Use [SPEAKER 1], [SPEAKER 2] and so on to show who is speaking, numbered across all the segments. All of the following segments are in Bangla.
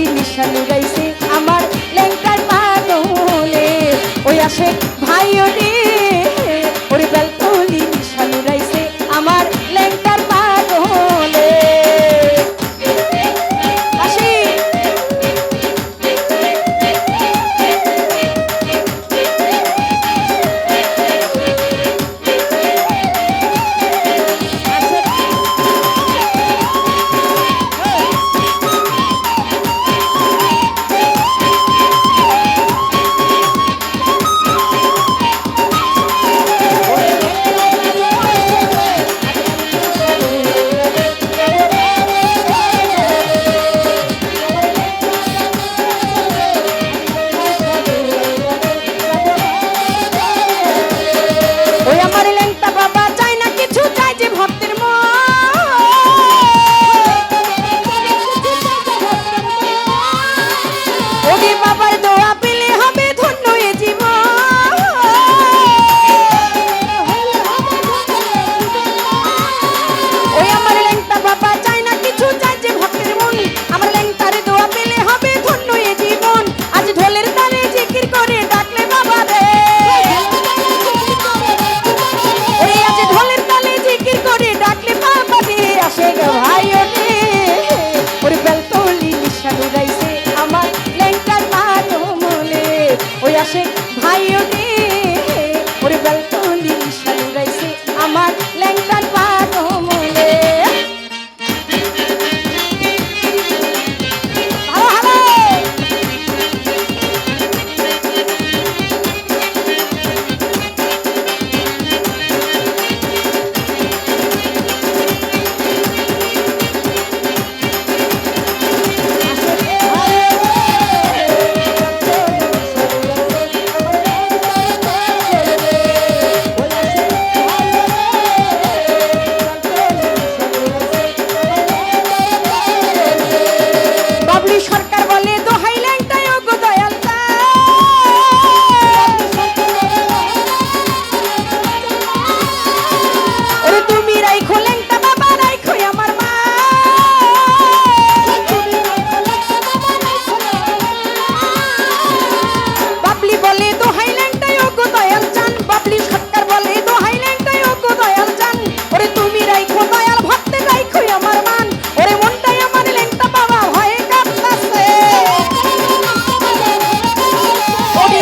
[SPEAKER 1] শান্তি নিশা আমার লেঙ্কার পাগলে ওই আসে ভাইও আকাশে ভাই ওঠে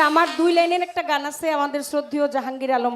[SPEAKER 1] আচ্ছা আমার দুই লাইনের একটা গান আছে আমাদের শ্রদ্ধেয় জাহাঙ্গীর আলম